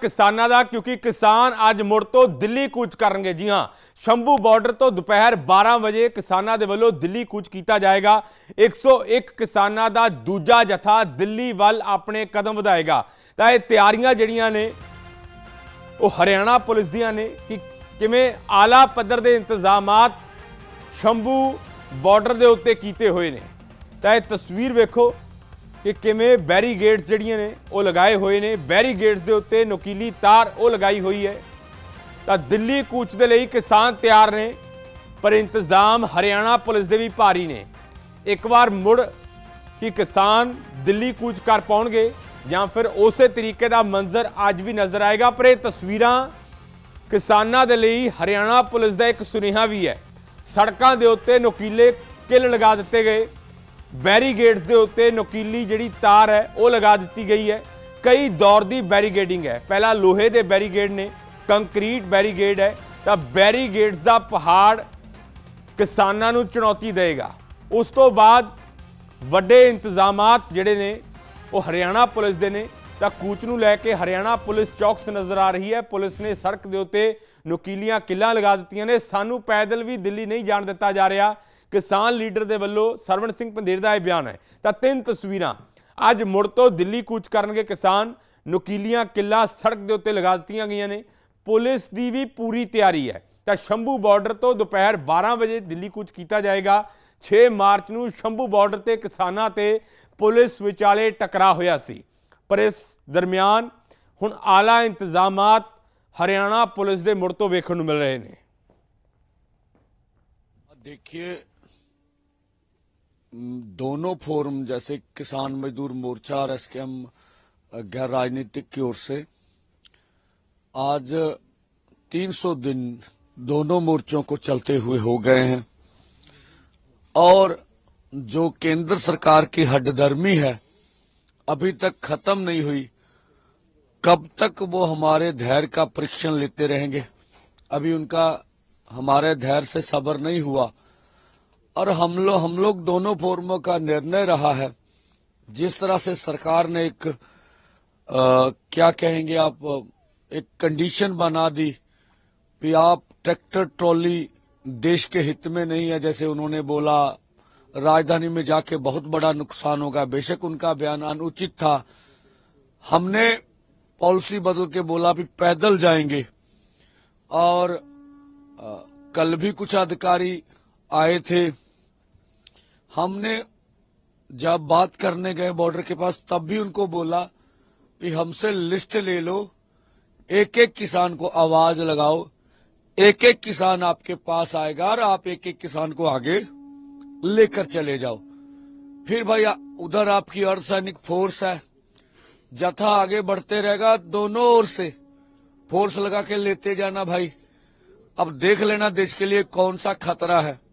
ਕਿਸਾਨਾਂ ਦਾ, ਕਿਉਂਕਿ ਕਿਸਾਨ ਅੱਜ ਮੁੜ ਤੋਂ ਦਿੱਲੀ ਕੂਚ ਕਰਨਗੇ। ਜੀ ਹਾਂ, ਸ਼ੰਭੂ ਬਾਰਡਰ ਤੋਂ ਦੁਪਹਿਰ 12 ਵਜੇ ਕਿਸਾਨਾਂ ਦੇ ਵੱਲੋਂ ਦਿੱਲੀ ਕੂਚ ਕੀਤਾ ਜਾਏਗਾ। 101 ਕਿਸਾਨਾਂ ਦਾ ਦੂਜਾ ਜਥਾ ਦਿੱਲੀ ਵੱਲ ਆਪਣੇ ਕਦਮ ਵਧਾਏਗਾ। ਤਾਂ ਇਹ ਤਿਆਰੀਆਂ ਜਿਹੜੀਆਂ ਨੇ, ਉਹ ਹਰਿਆਣਾ ਪੁਲਿਸ ਦੀਆਂ ਨੇ ਕਿ ਕਿਵੇਂ ਆਲਾ ਪੱਧਰ ਦੇ ਇੰਤਜ਼ਾਮਾਤ ਸ਼ੰਭੂ ਬਾਰਡਰ ਦੇ ਉੱਤੇ ਕੀਤੇ ਹੋਏ ਨੇ। ਤਾਂ ਇਹ ਤਸਵੀਰ ਵੇਖੋ ਕਿ ਕਿਵੇਂ ਬੈਰੀਗੇਟਸ ਜਿਹੜੀਆਂ ਨੇ, ਉਹ ਲਗਾਏ ਹੋਏ ਨੇ। ਬੈਰੀਗੇਟਸ ਦੇ ਉੱਤੇ ਨੁਕੀਲੀ ਤਾਰ ਉਹ ਲਗਾਈ ਹੋਈ ਹੈ। ਤਾਂ ਦਿੱਲੀ ਕੂਚ ਦੇ ਲਈ ਕਿਸਾਨ ਤਿਆਰ ਨੇ, ਪਰ ਇੰਤਜ਼ਾਮ ਹਰਿਆਣਾ ਪੁਲਿਸ ਦੇ ਵੀ ਭਾਰੀ ਨੇ। ਇੱਕ ਵਾਰ ਮੁੜ ਕਿ ਕਿਸਾਨ ਦਿੱਲੀ ਕੂਚ ਕਰ ਪਾਉਣਗੇ, ਜਾਂ ਫਿਰ ਉਸੇ ਤਰੀਕੇ ਦਾ ਮੰਜ਼ਰ ਅੱਜ ਵੀ ਨਜ਼ਰ ਆਏਗਾ, ਪਰ ਇਹ ਤਸਵੀਰਾਂ ਕਿਸਾਨਾਂ ਦੇ ਲਈ ਹਰਿਆਣਾ ਪੁਲਿਸ ਦਾ ਇੱਕ ਸੁਨੇਹਾ ਵੀ ਹੈ। ਸੜਕਾਂ ਦੇ ਉੱਤੇ ਨੁਕੀਲੇ ਕਿੱਲ ਲਗਾ ਦਿੱਤੇ ਗਏ। ਬੈਰੀਗੇਟਸ ਦੇ ਉੱਤੇ ਨੁਕੀਲੀ ਜਿਹੜੀ ਤਾਰ ਹੈ, ਉਹ ਲਗਾ ਦਿੱਤੀ ਗਈ ਹੈ। ਕਈ ਦੌਰ ਦੀ ਬੈਰੀਗੇਡਿੰਗ ਹੈ। ਪਹਿਲਾਂ ਲੋਹੇ ਦੇ ਬੈਰੀਗੇਡ ਨੇ, ਕੰਕਰੀਟ ਬੈਰੀਗੇਡ ਹੈ, ਤਾਂ ਬੈਰੀਗੇਟਸ ਦਾ ਪਹਾੜ ਕਿਸਾਨਾਂ ਨੂੰ ਚੁਣੌਤੀ ਦੇਗਾ ਉਸ ਤੋਂ ਬਾਅਦ ਵੱਡੇ ਇੰਤਜ਼ਾਮਾਤ ਜਿਹੜੇ ਨੇ, ਉਹ ਹਰਿਆਣਾ ਪੁਲਿਸ ਦੇ ਨੇ। ਤਾਂ ਕੂਚ ਨੂੰ ਲੈ ਕੇ ਹਰਿਆਣਾ ਪੁਲਿਸ ਚੌਕਸ ਨਜ਼ਰ ਆ ਰਹੀ ਹੈ। ਪੁਲਿਸ ਨੇ ਸੜਕ ਦੇ ਉੱਤੇ ਨੁਕੀਲੀਆਂ ਕਿੱਲਾਂ ਲਗਾ ਦਿੱਤੀਆਂ ਨੇ। ਸਾਨੂੰ ਪੈਦਲ ਵੀ ਦਿੱਲੀ ਨਹੀਂ ਜਾਣ ਦਿੱਤਾ ਜਾ ਰਿਹਾ। ਕਿਸਾਨ ਲੀਡਰ ਦੇ ਵੱਲੋਂ ਸਰਵਣ ਸਿੰਘ ਪੰਧੇਰ ਦਾ ਇਹ ਬਿਆਨ ਹੈ। ਤਾਂ ਤਿੰਨ ਤਸਵੀਰਾਂ ਅੱਜ ਮੁੜ ਤੋਂ ਦਿੱਲੀ ਕੂਚ ਕਰਨਗੇ ਕਿਸਾਨ। ਨੁਕੀਲੀਆਂ ਕਿਲਾ ਸੜਕ ਦੇ ਉੱਤੇ ਲਗਾ ਦਿੱਤੀਆਂ ਗਈਆਂ ਨੇ। ਪੁਲਿਸ ਦੀ ਵੀ ਪੂਰੀ ਤਿਆਰੀ ਹੈ। ਤਾਂ ਸ਼ੰਭੂ ਬਾਰਡਰ ਤੋਂ ਦੁਪਹਿਰ 12 ਵਜੇ ਦਿੱਲੀ ਕੂਚ ਕੀਤਾ ਜਾਏਗਾ। 6 ਮਾਰਚ ਨੂੰ ਸ਼ੰਭੂ ਬਾਰਡਰ ਤੇ ਕਿਸਾਨਾਂ ਤੇ ਪੁਲਿਸ ਵਿਚਾਲੇ ਟਕਰਾ ਹੋਇਆ ਸੀ। ਪਰ ਇਸ ਦਰਮਿਆਨ ਹੁਣ ਆਲਾ ਇੰਤਜ਼ਾਮਾਤ ਹਰਿਆਣਾ ਪੁਲਿਸ ਦੇ ਮੁੜ ਤੋਂ ਵੇਖਣ ਨੂੰ ਮਿਲ ਰਹੇ ਨੇ। ਦੇਖੀਏ दोनों फोरम, जैसे किसान मजदूर मोर्चा और एसकेएम, गैर राजनीतिक की ओर से, आज 300 दिन दोनों मोर्चों को चलते हुए हो गए हैं। और जो केंद्र सरकार की हडदर्मी है, अभी तक खत्म नहीं हुई। कब तक वो हमारे धैर्य का परीक्षण लेते रहेंगे, अभी उनका हमारे धैर्य से सबर नहीं हुआ। और हम लोग हम लोग दोनों फोरमों का निर्णय रहा है। जिस तरह से सरकार ने एक आ, क्या कहेंगे आप एक कंडीशन बना दी कि आप ट्रैक्टर ट्रॉली देश के हित में नहीं है जैसे उन्होंने बोला राजधानी में जाके बहुत बड़ा नुकसान होगा। बेशक उनका बयान अनुचित था। हमने पॉलिसी बदल के बोला भी पैदल जाएँगे। और अ, कल भी कुछ अधिकारी आए थे हमने जब बात करने गए बॉर्डर के पास, तब भी उनको बोला कि हमसे लिस्ट ले लो एक एक किसान को आवाज़ लगाओ एक एक किसान आपके पास आएगा और आप एक एक किसान को आगे लेकर चले जाओ। फिर भाई उधर आपकी अर्धसैनिक फोर्स है, जथा आगे बढ़ते रहेगा, दोनों ओर से फोर्स लगा के लेते जाना भाई। अब देख लेना देश के लिए कौन सा खतरा है।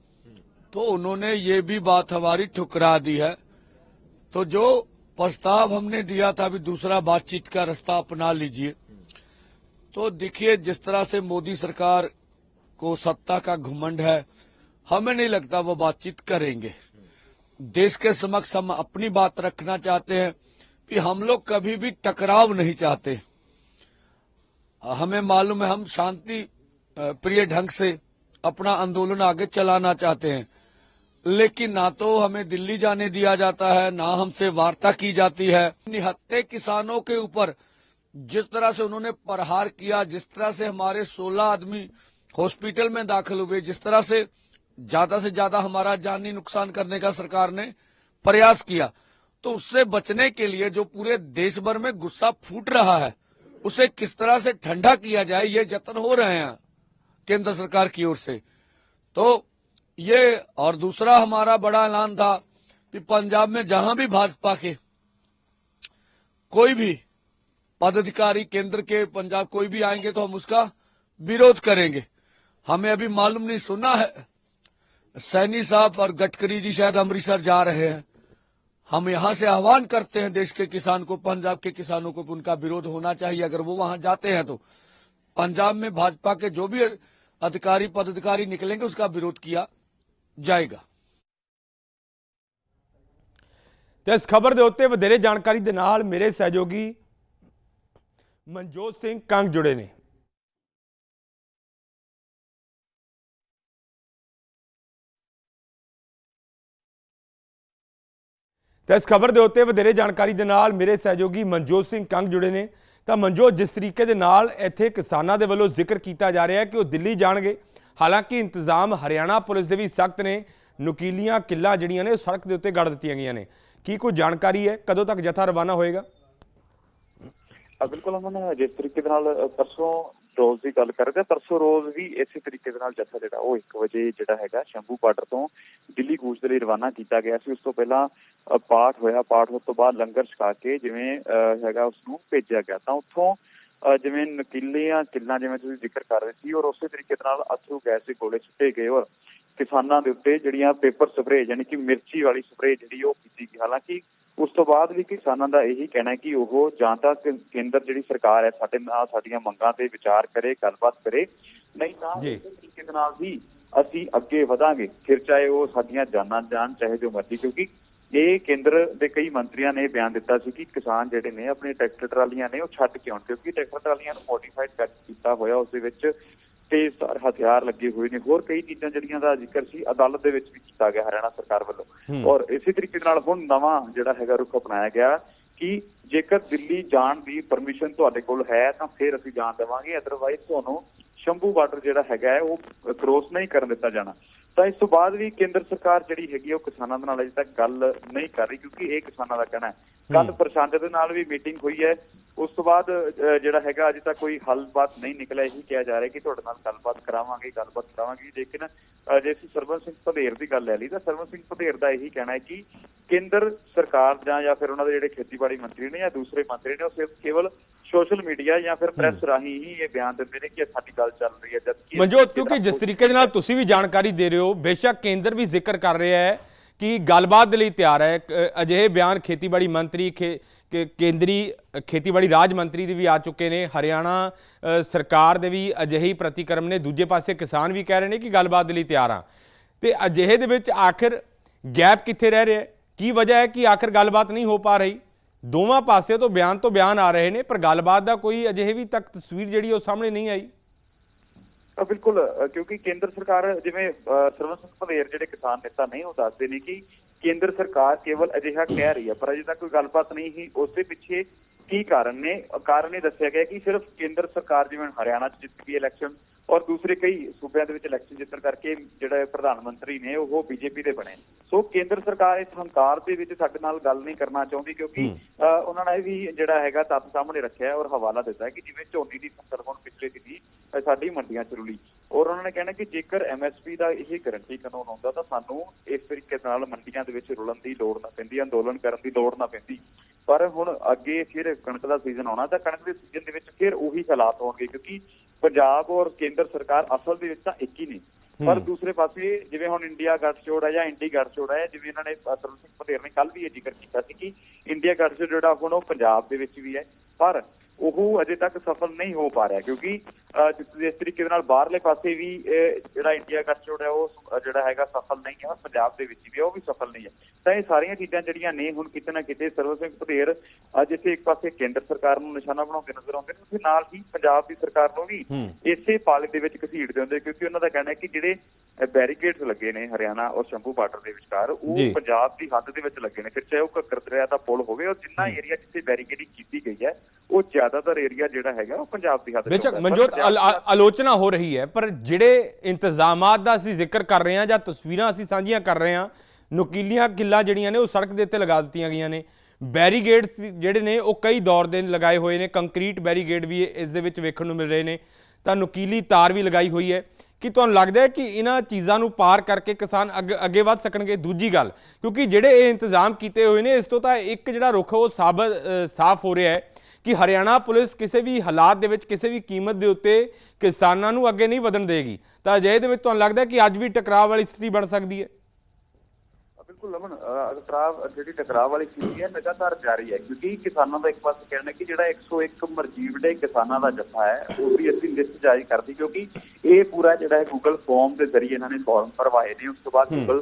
तो उन्होंने ये भी बात हमारी ठुकरा दी है। तो जो प्रस्ताव हमने दिया था, अभी दूसरा बातचीत का रास्ता अपना लीजिए। तो देखिए, जिस तरह से मोदी सरकार को सत्ता का घुमंड है, हमें नहीं लगता वो बातचीत करेंगे। देश के समक्ष हम अपनी बात रखना चाहते हैं कि हम लोग कभी भी टकराव नहीं चाहते। हमें मालूम है, हम शांति प्रिय ढंग से अपना आंदोलन आगे चलाना चाहते हैं। लेकिन ना तो हमें दिल्ली जाने दिया जाता है, ना हमसे वार्ता की जाती है। निहत्ते किसानों के ऊपर जिस तरह से उन्होंने प्रहार किया, जिस तरह से हमारे 16 आदमी हॉस्पिटल में दाखिल हुए, जिस तरह से ज़्यादा से ज़्यादा हमारा जानी नुकसान करने का सरकार ने प्रयास किया तो उससे बचने के लिए जो पूरे देश भर में गुस्सा फूट रहा है, उसे किस तरह से ठंडा किया जाए, ये जतन हो रहे हैं केंद्र सरकार की ओर से। तो ये और दूसरा हमारा बड़ा ऐलान था कि पंजाब में जहाँ भी भाजपा के कोई भी पदाधिकारी केंद्र के पंजाब कोई भी आएँगे तो हम उसका विरोध करेंगे। हमें अभी मालूम नहीं, सुना है। सैनी साहब और गडकरी जी शायद अमृतसर जा रहे हैं। हम यहाँ से आह्वान करते हैं देश के किसान को, पंजाब के किसानों को उनका विरोध होना चाहिए। अगर वो वहाँ जाते हैं तो पंजाब में भाजपा के जो भी अधिकारी, पदाधिकारी निकलेंगे, उसका विरोध किया ਜਾਏਗਾ। ਤੇ ਇਸ ਖਬਰ ਦੇ ਉੱਤੇ ਵਧੇਰੇ ਜਾਣਕਾਰੀ ਦੇ ਨਾਲ ਮੇਰੇ ਸਹਿਯੋਗੀ ਮਨਜੋਤ ਸਿੰਘ ਕੰਗ ਜੁੜੇ ਨੇ। ਤਾਂ ਇਸ ਖਬਰ ਦੇ ਉੱਤੇ ਵਧੇਰੇ ਜਾਣਕਾਰੀ ਦੇ ਨਾਲ ਮੇਰੇ ਸਹਿਯੋਗੀ ਮਨਜੋਤ ਸਿੰਘ ਕੰਗ ਜੁੜੇ ਨੇ। ਤਾਂ ਮਨਜੋਤ, ਜਿਸ ਤਰੀਕੇ ਦੇ ਨਾਲ ਇੱਥੇ ਕਿਸਾਨਾਂ ਦੇ ਵੱਲੋਂ ਜ਼ਿਕਰ ਕੀਤਾ ਜਾ ਰਿਹਾ ਹੈ ਕਿ ਉਹ ਦਿੱਲੀ ਜਾਣਗੇ ਹਾਲਾਂਕਿ ਇੰਤਜ਼ਾਮ ਹਰਿਆਣਾ ਪੁਲਿਸ ਦੇ ਵੀ ਸਖਤ ਨੇ। ਨੁਕੀਲੀਆਂ ਕਿੱਲਾਂ ਜਿਹੜੀਆਂ ਨੇ ਸੜਕ ਦੇ ਉੱਤੇ ਗੜ ਦਿੱਤੀਆਂ ਗਈਆਂ ਨੇ। ਕੀ ਕੋਈ ਜਾਣਕਾਰੀ ਹੈ? ਕਦੋਂ ਤੱਕ ਜਥਾ ਰਵਾਨਾ ਹੋਏਗਾ? ਬਿਲਕੁਲ ਅਮਨ ਜਿਸ ਤਰੀਕੇ ਦੇ ਨਾਲ ਪਰਸੋਂ ਰੋਜ਼ ਦੀ ਗੱਲ ਕਰਦੇ ਹਾਂ, ਪਰਸੋਂ ਰੋਜ਼ ਵੀ ਇਸੇ ਤਰੀਕੇ ਦੇ ਨਾਲ ਜੱਥਾ ਜਿਹੜਾ ਉਹ 1 ਵਜੇ ਜਿਹੜਾ ਹੈਗਾ ਸ਼ੰਭੂ ਬਾਰਡਰ ਤੋਂ ਦਿੱਲੀ ਕੂਚ ਦੇ ਲਈ ਰਵਾਨਾ ਕੀਤਾ ਗਿਆ ਸੀ। ਉਸ ਤੋਂ ਪਹਿਲਾਂ ਪਾਠ ਹੋਇਆ। ਪਾਠ ਹੋਣ ਤੋਂ ਬਾਅਦ ਲੰਗਰ ਛਕਾ ਕੇ ਜਿਵੇਂ ਹੈਗਾ ਉਸ ਨੂੰ ਭੇਜਿਆ ਗਿਆ। ਤਾਂ ਉੱਥੋਂ ਜਿਵੇਂ ਨਕੀਲੀਆਂ ਕਿੱਲਾਂ ਜਿਵੇਂ ਤੁਸੀਂ ਜ਼ਿਕਰ ਕਰ ਰਹੇ ਸੀ ਔਰ ਉਸੇ ਤਰੀਕੇ ਨਾਲ ਅਥਰੂ ਗੈਸ ਦੇ ਗੋਲੇ ਸੁੱਟੇ ਗਏ ਔਰ ਕਿਸਾਨਾਂ ਦੇ ਉੱਤੇ ਜਿਹੜੀਆਂ ਪੇਪਰ ਸਪਰੇਅ ਯਾਨੀ ਕਿ ਮਿਰਚੀ ਵਾਲੀ ਸਪਰੇਅ ਜਿਹੜੀ ਉਹ ਕੀਤੀ ਗਈ ਹਾਲਾਂਕਿ ਉਸ ਤੋਂ ਬਾਅਦ ਵੀ ਕਿਸਾਨਾਂ ਦਾ ਇਹੀ ਕਹਿਣਾ ਹੈ ਕਿ ਉਹ ਜਾਂ ਤਾਂ ਕੇਂਦਰ ਜਿਹੜੀ ਸਰਕਾਰ ਹੈ ਸਾਡੇ ਨਾਲ ਸਾਡੀਆਂ ਮੰਗਾਂ ਤੇ ਵਿਚਾਰ ਕਰੇ ਗੱਲਬਾਤ ਕਰੇ ਨਹੀਂ ਤਾਂ। ਇਸੇ ਤਰੀਕੇ ਨਾਲ ਹੀ ਅਸੀਂ ਅੱਗੇ ਵਧਾਂਗੇ ਫਿਰ ਚਾਹੇ ਉਹ ਸਾਡੀਆਂ ਜਾਨਾਂ ਜਾਣ ਚਾਹੇ ਜੋ ਮਰਜ਼ੀ ਕਿਉਂਕਿ ਇਹ ਕੇਂਦਰ ਦੇ ਕਈ ਮੰਤਰੀਆਂ ਨੇ ਬਿਆਨ ਦਿੱਤਾ ਸੀ ਕਿ ਕਿਸਾਨ ਜਿਹੜੇ ਨੇ ਆਪਣੇ ਟਰੈਕਟਰ ਟਰਾਲੀਆਂ ਨੇ ਉਹ ਛੱਡ ਕੇ ਆਉਣ ਕਿਉਂਕਿ ਟਰੈਕਟਰ ਟਰਾਲੀਆਂ ਨੂੰ ਮੋਡੀਫਾਈਡ ਕਰ ਕੀਤਾ ਹੋਇਆ ਉਸ ਦੇ ਵਿੱਚ ਤੇਜ਼ਧਾਰ ਹਥਿਆਰ ਲੱਗੇ ਹੋਏ ਨੇ। ਹੋਰ ਕਈ ਚੀਜ਼ਾਂ ਜਿਹੜੀਆਂ ਦਾ ਜ਼ਿਕਰ ਸੀ ਅਦਾਲਤ ਦੇ ਵਿੱਚ ਵੀ ਕੀਤਾ ਗਿਆ ਹਰਿਆਣਾ ਸਰਕਾਰ ਵੱਲੋਂ। ਔਰ ਇਸੇ ਤਰੀਕੇ ਨਾਲ ਹੁਣ ਨਵਾਂ ਜਿਹੜਾ ਹੈਗਾ ਰੁਖ ਅਪਣਾਇਆ ਗਿਆ। ਕਿ ਜੇਕਰ ਦਿੱਲੀ ਜਾਣ ਦੀ ਪਰਮਿਸ਼ਨ ਤੁਹਾਡੇ ਕੋਲ ਹੈ ਤਾਂ ਫਿਰ ਅਸੀਂ ਜਾਣ ਦੇਵਾਂਗੇ। ਅਦਰਵਾਈਜ਼ ਤੁਹਾਨੂੰ ਸ਼ੰਭੂ ਬਾਰਡਰ ਜਿਹੜਾ ਹੈਗਾ ਉਹ ਕ੍ਰੋਸ ਨਹੀਂ ਕਰਨ ਦਿੱਤਾ ਜਾਣਾ। ਤਾਂ ਇਸ ਤੋਂ ਬਾਅਦ ਵੀ ਕੇਂਦਰ ਸਰਕਾਰ ਜਿਹੜੀ ਹੈਗੀ ਉਹ ਕਿਸਾਨਾਂ ਦੇ ਨਾਲ ਅਜੇ ਤੱਕ ਗੱਲ ਨਹੀਂ ਕਰ ਰਹੀ ਕਿਉਂਕਿ ਇਹ ਕਿਸਾਨਾਂ ਦਾ ਕਹਿਣਾ ਹੈ। ਕੱਲ ਪ੍ਰਸ਼ਾਂਤ ਦੇ ਨਾਲ ਵੀ ਮੀਟਿੰਗ ਹੋਈ ਹੈ। ਉਸ ਤੋਂ ਬਾਅਦ ਜਿਹੜਾ ਹੈਗਾ ਅਜੇ ਤੱਕ ਕੋਈ ਹੱਲਬਾਤ ਨਹੀਂ ਨਿਕਲਿਆ। ਇਹੀ ਕਿਹਾ ਜਾ ਰਿਹਾ ਕਿ ਤੁਹਾਡੇ ਨਾਲ ਗੱਲਬਾਤ ਕਰਾਵਾਂਗੇ ਗੱਲਬਾਤ ਕਰਾਵਾਂਗੇ। ਲੇਕਿਨ ਜੇ ਅਸੀਂ ਸਰਵਨ ਸਿੰਘ ਭਦੇਰ ਦੀ ਗੱਲ ਲੈ ਲਈ ਤਾਂ ਸਰਵਨ ਸਿੰਘ ਭਦੇਰ ਦਾ ਇਹੀ ਕਹਿਣਾ ਹੈ ਕਿ ਕੇਂਦਰ ਸਰਕਾਰ ਜਾਂ ਜਾਂ ਫਿਰ ਉਹਨਾਂ ਦੇ ਜਿਹੜੇ ਖੇਤੀਬਾੜੀ ਮੰਤਰੀ ਨੇ ਜਾਂ ਦੂਸਰੇ ਮੰਤਰੀ ਨੇ ਉਹ ਸਿਰਫ ਕੇਵਲ ਸੋਸ਼ਲ ਮੀਡੀਆ ਜਾਂ ਫਿਰ ਪ੍ਰੈਸ ਰਾਹੀਂ ਹੀ ਇਹ ਬਿਆਨ ਦਿੰਦੇ ਨੇ ਕਿ ਸਾਡੀ ਗੱਲ ਚੱਲ ਰਹੀ ਹੈ ਜਦਕਿ ਮਨਜੋਤ ਕਿਉਂਕਿ ਜਿਸ ਤਰੀਕੇ ਦੇ ਨਾਲ ਤੁਸੀਂ ਵੀ ਜਾਣਕਾਰੀ ਦੇ ਰਹੇ ਹੋ ਬੇਸ਼ੱਕ ਕੇਂਦਰ ਵੀ ਜ਼ਿਕਰ ਕਰ ਰਿਹਾ ਹੈ ਕਿ ਗੱਲਬਾਤ ਦੇ ਲਈ ਤਿਆਰ ਹੈ। ਅਜਿਹੇ ਬਿਆਨ ਖੇਤੀਬਾੜੀ ਮੰਤਰੀ ਕੇਂਦਰੀ ਖੇਤੀਬਾੜੀ ਰਾਜ ਮੰਤਰੀ ਦੇ ਵੀ ਆ ਚੁੱਕੇ ਨੇ। ਹਰਿਆਣਾ ਸਰਕਾਰ ਦੇ ਵੀ ਅਜਿਹੀ ਪ੍ਰਤੀਕਰਮ ਨੇ। ਦੂਜੇ ਪਾਸੇ ਕਿਸਾਨ ਵੀ ਕਹਿ ਰਹੇ ਨੇ ਕਿ ਗੱਲਬਾਤ ਦੇ ਲਈ ਤਿਆਰ ਆ। ਤੇ ਅਜਿਹੇ ਦੇ ਵਿੱਚ ਆਖਿਰ ਗੈਪ ਕਿੱਥੇ ਰਹਿ ਰਿਹਾ ਹੈ? ਕੀ ਵਜ੍ਹਾ ਹੈ ਕਿ ਆਖਿਰ ਗੱਲਬਾਤ ਨਹੀਂ ਹੋ ਪਾ ਰਹੀ? ਦੋਵਾਂ ਪਾਸੇ ਤੋਂ ਬਿਆਨ ਤੋਂ ਬਿਆਨ ਆ ਰਹੇ ਨੇ ਪਰ ਗੱਲਬਾਤ ਦਾ ਕੋਈ ਅਜਿਹੇ ਵੀ ਤੱਕ ਤਸਵੀਰ ਜਿਹੜੀ ਉਹ ਸਾਹਮਣੇ ਨਹੀਂ ਆਈ। ਬਿਲਕੁਲ ਕਿਉਂਕਿ ਕੇਂਦਰ ਸਰਕਾਰ ਜਿਵੇਂ ਅ, ਸਰਵਨ ਸਿੰਘ ਭਦੇਰ ਜਿਹੜੇ ਕਿਸਾਨ ਨੇਤਾ ਨਹੀਂ ਉਹ ਦੱਸਦੇ ਨੇ ਕਿ ਕੇਂਦਰ ਸਰਕਾਰ ਕੇਵਲ ਅਜਿਹਾ ਕਹਿ ਰਹੀ ਹੈ ਪਰ ਅਜੇ ਤੱਕ ਕੋਈ ਗੱਲਬਾਤ ਨਹੀਂ ਹੀ ਉਸ ਦੇ ਪਿੱਛੇ ਕੀ ਕਾਰਨ ਨੇ? ਕਾਰਨ ਇਹ ਦੱਸਿਆ ਗਿਆ ਕਿ ਸਿਰਫ ਕੇਂਦਰ ਸਰਕਾਰ ਜਿਵੇਂ ਹਰਿਆਣਾ 'ਚ ਜਿੱਤ ਗਈ ਇਲੈਕਸ਼ਨ ਔਰ ਦੂਸਰੇ ਕਈ ਸੂਬਿਆਂ ਦੇ ਵਿੱਚ ਇਲੈਕਸ਼ਨ ਜਿੱਤਣ ਕਰਕੇ ਜਿਹੜੇ ਪ੍ਰਧਾਨ ਮੰਤਰੀ ਨੇ ਉਹ ਬੀਜੇਪੀ ਦੇ ਬਣੇ। ਸੋ ਕੇਂਦਰ ਸਰਕਾਰ ਇਸ ਹੰਕਾਰ ਦੇ ਵਿੱਚ ਸਾਡੇ ਨਾਲ ਗੱਲ ਨਹੀਂ ਕਰਨਾ ਚਾਹੁੰਦੀ ਕਿਉਂਕਿ ਉਹਨਾਂ ਨੇ ਵੀ ਜਿਹੜਾ ਹੈਗਾ ਤੱਥ ਸਾਹਮਣੇ ਰੱਖਿਆ ਔਰ ਹਵਾਲਾ ਦਿੱਤਾ ਕਿ ਜਿਵੇਂ ਝੋਨੇ ਦੀ ਫਸਲ ਹੁਣ ਪਿਛਲੇ ਦਿਨੀ ਸਾਡੀ ਮੰਡੀਆਂ 'ਚ ਰੁਲੀ। ਔਰ ਉਹਨਾਂ ਨੇ ਕਹਿਣਾ ਕਿ ਜੇਕਰ ਐਮਐਸਪੀ ਦਾ ਇਹ ਗਰੰਟੀ ਕਾਨੂੰਨ ਹੁੰਦਾ ਤਾਂ ਸਾਨੂੰ ਇਸ ਤਰੀਕੇ ਨਾਲ ਮੰਡੀਆਂ ਦੇ ਵਿੱਚ ਰੁਲਣ ਦੀ ਲੋੜ ਨਾ ਪੈਂਦੀ ਅੰਦੋਲਨ ਕਰਨ ਦੀ ਲੋੜ ਨਾ ਪੈਂਦੀ। ਪਰ ਹੁਣ ਅੱਗੇ ਫਿਰ ਕਣਕ ਦਾ ਸੀਜ਼ਨ ਆਉਣਾ ਤਾਂ ਕਣਕ ਦੇ ਸੀਜ਼ਨ ਦੇ ਵਿੱਚ ਫਿਰ ਉਹੀ ਹਾਲਾਤ ਹੋਣਗੇ ਕਿਉਂਕਿ ਪੰਜਾਬ ਔਰ ਕੇਂਦਰ ਸਰਕਾਰ ਅਸਲ ਦੇ ਵਿੱਚ ਤਾਂ ਇੱਕ ਹੀ ਨੇ। ਪਰ ਦੂਸਰੇ ਪਾਸੇ ਜਿਵੇਂ ਹੁਣ ਇੰਡੀਆ ਗੱਠਜੋੜ ਹੈ ਜਾਂ ਇੰਡੀ ਗੱਠਜੋੜ ਹੈ ਜਿਵੇਂ ਇਹਨਾਂ ਨੇ ਅ, ਸਰਵਨ ਸਿੰਘ ਪਟੇਲ ਨੇ ਕੱਲ ਵੀ ਇਹ ਜ਼ਿਕਰ ਕੀਤਾ ਸੀ ਕਿ ਇੰਡੀਆ ਗੱਠਜੋੜ ਜਿਹੜਾ ਹੁਣ ਉਹ ਪੰਜਾਬ ਦੇ ਵਿੱਚ ਵੀ ਹੈ ਪਰ ਉਹ ਅਜੇ ਤੱਕ ਸਫਲ ਨਹੀਂ ਹੋ ਪਾ ਰਿਹਾ ਕਿਉਂਕਿ ਜਿਸ ਤਰੀਕੇ ਦੇ ਨਾਲ ਬਾਹਰਲੇ ਪਾਸੇ ਵੀ ਜਿਹੜਾ ਇੰਡੀਆ ਗੱਠਜੋੜ ਹੈ ਉਹ ਜਿਹੜਾ ਹੈਗਾ ਸਫਲ ਨਹੀਂ ਹੈ ਪੰਜਾਬ ਦੇ ਵਿੱਚ ਵੀ ਉਹ ਵੀ ਸਫਲ ਨਹੀਂ ਹੈ ਤਾਂ ਇਹ ਸਾਰੀਆਂ ਚੀਜ਼ਾਂ ਜਿਹੜੀਆਂ ਨੇ ਹੁਣ ਕਿਤੇ ਨਾ ਕਿਤੇ ਸਰਵਨ ਸਿੰਘ ਪਟੇਲ ਅੱਜ ਇੱਥੇ ਇੱਕ ਪਾਸੇ ਕੇਂਦਰ ਸਰਕਾਰ ਨੂੰ ਨਿਸ਼ਾਨਾ ਬਣਾਉਂਦੇ ਨਜ਼ਰ ਆਉਂਦੇ ਨੇ ਉਸੇ ਨਾਲ ਹੀ ਪੰਜਾਬ ਦੀ ਸਰਕਾਰ ਨੂੰ ਵੀ। ਇਸੇ ਪਾਲੇ ਦੇ ਵਿੱਚ ਘਸੀੜਦੇ ਹੁੰਦੇ ਕਿਉਂਕਿ ਉਹਨਾਂ ਦਾ ਕਹਿਣਾ ਹੈ ਕਿ ਜਿਹੜੇ ਬੈਰੀਕੇਡਸ ਲੱਗੇ ਨੇ ਹਰਿਆਣਾ ਔਰ ਸ਼ੰਭੂ ਬਾਰਡਰ ਦੇ ਵਿਚਕਾਰ ਉਹ। ਪੰਜਾਬ ਦੀ ਹੱਦ ਦੇ ਵਿੱਚ ਲੱਗੇ ਨੇ ਫਿਰ ਚਾਹੇ ਉਹ ਘੱਗਰ ਦਰਿਆ ਦਾ ਪੁਲ ਹੋਵੇ ਔਰ ਜਿੰਨਾ ਏਰੀਆ ਜਿੱਥੇ ਬੈਰੀਕੇਡਿੰਗ ਕੀਤੀ ਗਈ ਹੈ ਉਹ ਜ਼ਿਆਦਾਤਰ ਏਰੀਆ ਜਿਹੜਾ ਹੈਗਾ ਉਹ ਪੰਜਾਬ ਦੀ ਹੱਦ 'ਚ ਬੇਸ਼ੱਕ ਮਨਜੋਤ ਆਲੋਚਨਾ ਹੋ ਰਹੀ ਹੈ ਪਰ ਜਿਹੜੇ ਇੰਤਜ਼ਾਮਾਤ ਦਾ ਅਸੀਂ ਜ਼ਿਕਰ ਕਰ ਰਹੇ ਹਾਂ ਜਾਂ ਤਸਵੀਰਾਂ ਅਸੀਂ ਸਾਂਝੀਆਂ ਕਰ ਰਹੇ ਹਾਂ ਨੁਕੀਲੀਆਂ ਕਿੱਲਾਂ ਜਿਹੜੀਆਂ ਨੇ ਉਹ ਸੜਕ ਦੇ ਉੱਤੇ ਲਗਾ ਦਿੱਤੀਆਂ ਗਈਆਂ ਨੇ। ਬੈਰੀਗੇਡਸ ਜਿਹੜੇ ਨੇ ਉਹ ਕਈ ਦੌਰ ਦੇ ਲਗਾਏ ਹੋਏ ਨੇ। ਕੰਕਰੀਟ ਬੈਰੀਗੇਡ ਵੀ ਇਸ ਦੇ ਵਿੱਚ ਵੇਖਣ ਨੂੰ ਮਿਲ ਰਹੇ ਨੇ। ਤਾਂ ਨੁਕੀਲੀ ਤਾਰ ਵੀ ਲਗਾਈ ਹੋਈ ਹੈ। ਕਿ ਤੁਹਾਨੂੰ ਲੱਗਦਾ ਹੈ ਕਿ ਇਹਨਾਂ ਚੀਜ਼ਾਂ ਨੂੰ ਪਾਰ ਕਰਕੇ ਕਿਸਾਨ ਅੱਗੇ ਅੱਗੇ ਵੱਧ ਸਕਣਗੇ? ਦੂਜੀ ਗੱਲ, ਕਿਉਂਕਿ ਜਿਹੜੇ ਇਹ ਇੰਤਜ਼ਾਮ ਕੀਤੇ ਹੋਏ ਨੇ, ਇਸ ਤੋਂ ਤਾਂ ਇੱਕ ਜਿਹੜਾ ਰੁੱਖ ਉਹ ਸਾਬਤ ਸਾਫ਼ ਹੋ ਰਿਹਾ ਹੈ ਕਿ ਹਰਿਆਣਾ ਪੁਲਿਸ ਕਿਸੇ ਵੀ ਹਾਲਾਤ ਦੇ ਵਿੱਚ ਕਿਸੇ ਵੀ ਕੀਮਤ ਦੇ ਉੱਤੇ ਕਿਸਾਨਾਂ ਨੂੰ ਅੱਗੇ ਨਹੀਂ ਵਧਣ ਦੇਗੀ। ਤਾਂ ਅਜਿਹੇ ਦੇ ਵਿੱਚ ਤੁਹਾਨੂੰ ਲੱਗਦਾ ਕਿ ਅੱਜ ਵੀ ਟਕਰਾਅ ਵਾਲੀ ਸਥਿਤੀ ਬਣ ਸਕਦੀ ਹੈ? ਲਮਨ ਟਕਰਾਵ ਜਿਹੜੀ ਟਕਰਾਵ ਵਾਲੀ ਸਥਿਤੀ ਹੈ ਲਗਾਤਾਰ ਜਾਰੀ ਹੈ ਕਿਉਂਕਿ ਕਿਸਾਨਾਂ ਦਾ ਇੱਕ ਪਾਸੇ ਕਹਿਣਾ ਕਿ ਜਿਹੜਾ 101 ਮਰਜੀਵੜੇ ਕਿਸਾਨਾਂ ਦਾ ਜੱਥਾ ਹੈ ਉਹ ਵੀ ਅਸੀਂ ਲਿਸਟ ਜਾਰੀ ਕਰਦੀ ਕਿਉਂਕਿ ਇਹ ਪੂਰਾ ਜਿਹੜਾ ਹੈ ਗੂਗਲ ਫਾਰਮ ਦੇ ਜ਼ਰੀਏ ਇਹਨਾਂ ਨੇ ਫਾਰਮ ਭਰਵਾਏ ਨੇ ਉਸ ਤੋਂ ਬਾਅਦ ਗੂਗਲ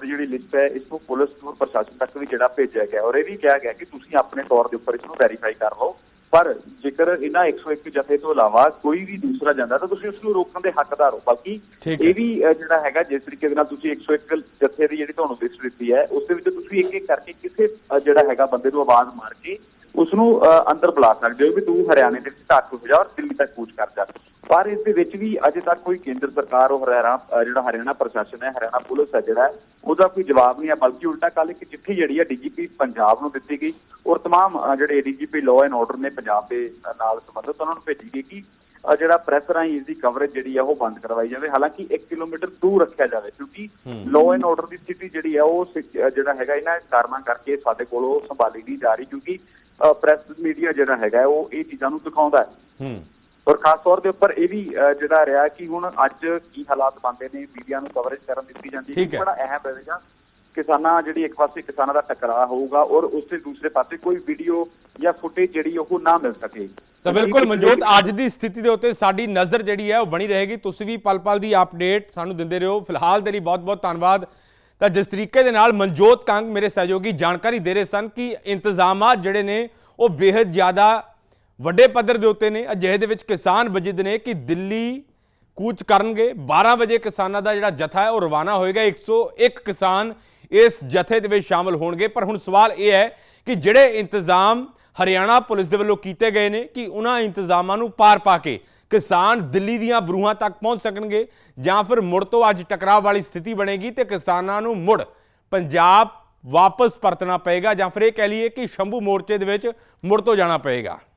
ਦੀ ਜਿਹੜੀ ਲਿਸਟ ਹੈ ਇਸ ਨੂੰ ਪੁਲਿਸ ਨੂੰ ਪ੍ਰਸ਼ਾਸਨ ਤੱਕ ਵੀ ਜਿਹੜਾ ਭੇਜਿਆ ਗਿਆ ਔਰ ਇਹ ਵੀ ਕਿਹਾ ਗਿਆ ਕਿ ਤੁਸੀਂ ਆਪਣੇ ਤੌਰ ਦੇ ਉੱਪਰ ਇਸ ਨੂੰ ਵੈਰੀਫਾਈ ਕਰ ਲਓ ਪਰ ਜੇਕਰ ਇਹਨਾਂ 101 ਜਥੇ ਤੋਂ ਇਲਾਵਾ ਕੋਈ ਵੀ ਦੂਸਰਾ ਜਾਂਦਾ ਤਾਂ ਤੁਸੀਂ ਉਸ ਨੂੰ ਰੋਕਣ ਦੇ ਹੱਕਦਾਰ ਹੋ ਬਲਕਿ। ਇਹ ਵੀ ਜਿਹੜਾ ਹੈਗਾ ਜਿਸ ਤਰੀਕੇ ਦੇ ਨਾਲ ਤੁਸੀਂ 101 ਜਥੇ ਦੀ ਜਿਹੜੀ ਤੁਹਾਨੂੰ ਲਿਸਟ ਦਿੱਤੀ ਹੈ ਉਸ ਦੇ ਵਿੱਚ ਤੁਸੀਂ ਇੱਕ ਇੱਕ ਕਰਕੇ ਕਿਸੇ ਅਹ, ਜਿਹੜਾ ਹੈਗਾ ਬੰਦੇ ਨੂੰ ਆਵਾਜ਼ ਮਾਰ ਕੇ ਉਸ ਨੂੰ ਅਹ, ਅੰਦਰ ਬੁਲਾ ਸਕਦੇ ਹੋ ਵੀ ਤੂੰ ਹਰਿਆਣੇ ਦੇ ਵਿੱਚ ਢਾਕ ਹੋ ਜਾ ਔਰ ਦਿੱਲੀ ਤੱਕ ਕੂਚ ਕਰ ਜਾ ਪਰ ਇਸ ਦੇ ਵਿੱਚ ਵੀ ਅਜੇ ਤੱਕ ਕੋਈ ਕੇਂਦਰ ਸਰਕਾਰ ਉਹ ਹਰਿਆਣਾ ਅਹ, ਜਿਹੜਾ ਹਰਿਆਣਾ ਪ੍ਰਸ਼ਾਸਨ ਹੈ ਹਰਿਆਣਾ ਪੁਲਿਸ ਹੈ ਜਿਹੜਾ ਹੈ, ਉਹਦਾ ਕੋਈ ਜਵਾਬ ਨਹੀਂ ਹੈ ਬਲਕਿ ਉਲਟਾ ਕੱਲ ਇੱਕ ਚਿੱਠੀ ਜਿਹੜੀ ਹੈ ਡੀਜੀਪੀ ਪੰਜਾਬ ਨੂੰ ਦਿੱਤੀ ਗਈ ਔਰ तमाम ਅਹ, ਜਿਹੜੇ ਡੀਜੀਪੀ ਲਾਅ ਐਂਡ ਆਰਡਰ ਨੇ ਪੰਜਾਬ ਦੇ ਅਹ, ਨਾਲ ਸੰਬੰਧਿਤ ਉਹਨਾਂ ਨੂੰ ਭੇਜੀ ਗਈ ਕਿ ਅਹ, ਜਿਹੜਾ ਪ੍ਰੈਸ ਰਾਹੀਂ ਇਸ ਦੀ ਕਵਰੇਜ ਜਿਹੜੀ ਹੈ ਉਹ ਬੰਦ ਕਰਵਾਈ ਜਾਵੇ ਹਾਲਾਂਕਿ 1 ਕਿਲੋਮੀਟਰ ਦੂਰ ਰੱਖਿਆ ਜਾਵੇ ਕਿਉਂਕਿ ਲਾਅ ਐਂਡ ਆਰਡਰ ਦੀ ਸਥਿਤੀ ਜਿਹੜੀ ਹੈ ਉਹ ਅਹ, ਜਿਹੜਾ ਹੈਗਾ ਇਹਨਾਂ ਕਾਰਨਾਂ ਕਰਕੇ ਸਾਡੇ ਕੋਲੋਂ ਸੰਭਾਲੀ ਨਹੀਂ ਜਾ ਰਹੀ ਕਿਉਂਕਿ ਪ੍ਰੈਸ ਮੀਡੀਆ ਜਿਹੜਾ ਹੈਗਾ ਉਹ ਇਹ ਚੀਜ਼ਾਂ ਨੂੰ ਦਿਖਾਉਂਦਾ ਹੈ। ਹੂੰ। ਔਰ ਖਾਸ ਤੌਰ ਦੇ ਉੱਪਰ ਇਹ ਵੀ ਜਿਹੜਾ ਰਿਹਾ ਕਿ ਹੁਣ ਅੱਜ ਕੀ ਹਾਲਾਤ ਬਣਦੇ ਨੇ ਮੀਡੀਆ ਨੂੰ ਕਵਰੇਜ ਕਰਨ ਦਿੱਤੀ ਜਾਂਦੀ ਹੈ। ਬੜਾ ਅਹਿਮ ਰਹੇਗਾ ਕਿਸਾਨਾਂ ਜਿਹੜੀ ਇੱਕ ਪਾਸੇ ਕਿਸਾਨਾਂ ਦਾ ਟਕਰਾਅ ਹੋਊਗਾ ਔਰ ਉਸੇ ਦੂਸਰੇ ਪਾਸੇ ਕੋਈ ਵੀਡੀਓ ਜਾਂ ਫੁਟੇਜ ਜਿਹੜੀ ਉਹ ਨਾ ਮਿਲ ਸਕੇ। ਤਾਂ ਬਿਲਕੁਲ ਮਨਜੋਤ ਅੱਜ ਦੀ ਸਥਿਤੀ ਦੇ ਉੱਤੇ ਸਾਡੀ ਨਜ਼ਰ ਜਿਹੜੀ ਹੈ ਉਹ ਬਣੀ ਰਹੇਗੀ। ਤੁਸੀਂ ਵੀ ਪਲ ਪਲ ਦੀ ਅਪਡੇਟ ਸਾਨੂੰ ਦਿੰਦੇ ਰਹੋ। ਫਿਲਹਾਲ ਦੇ ਲਈ ਬਹੁਤ-ਬਹੁਤ ਧੰਨਵਾਦ। ਤਾਂ ਜਿਸ ਤਰੀਕੇ ਦੇ ਨਾਲ ਮਨਜੋਤ ਕੰਗ ਮੇਰੇ ਸਹਿਯੋਗੀ ਜਾਣਕਾਰੀ ਦੇ ਰਹੇ ਸਨ ਕਿ ਇੰਤਜ਼ਾਮਾਤ ਜਿਹੜੇ ਨੇ, ਉਹ ਬੇहद ਜ਼ਿਆਦਾ ਵੱਡੇ ਪੱਧਰ ਦੇ ਉੱਤੇ ਨੇ। ਅਜਿਹੇ ਦੇ ਵਿੱਚ ਕਿਸਾਨ ਵਜਿਦ ਨੇ ਕਿ ਦਿੱਲੀ ਕੂਚ ਕਰਨਗੇ। 12 ਵਜੇ ਕਿਸਾਨਾਂ ਦਾ ਜਿਹੜਾ ਜਥਾ ਹੈ, ਉਹ ਰਵਾਨਾ ਹੋਏਗਾ। 101 ਕਿਸਾਨ ਇਸ ਜਥੇ ਦੇ ਵਿੱਚ ਸ਼ਾਮਲ ਹੋਣਗੇ। ਪਰ ਹੁਣ ਸਵਾਲ ਇਹ ਹੈ ਕਿ ਜਿਹੜੇ ਇੰਤਜ਼ਾਮ ਹਰਿਆਣਾ ਪੁਲਿਸ ਦੇ ਵੱਲੋਂ ਕੀਤੇ ਗਏ ਨੇ, ਕਿ ਉਹਨਾਂ ਇੰਤਜ਼ਾਮਾਂ ਨੂੰ ਪਾਰ ਪਾ ਕੇ ਕਿਸਾਨ ਦਿੱਲੀ ਦੀਆਂ ਬਰੂਹਾਂ ਤੱਕ ਪਹੁੰਚ ਸਕਣਗੇ ਜਾਂ ਫਿਰ ਮੁੜ ਤੋਂ ਅੱਜ ਟਕਰਾਅ ਵਾਲੀ ਸਥਿਤੀ ਬਣੇਗੀ ਤੇ ਕਿਸਾਨਾਂ ਨੂੰ ਮੁੜ ਪੰਜਾਬ ਵਾਪਸ ਪਰਤਣਾ ਪਏਗਾ ਜਾਂ ਫਿਰ ਇਹ ਕਹਿ ਲਈਏ ਕਿ ਸ਼ੰਭੂ ਮੋਰਚੇ ਦੇ ਵਿੱਚ ਮੁੜ ਤੋਂ ਜਾਣਾ ਪਏਗਾ।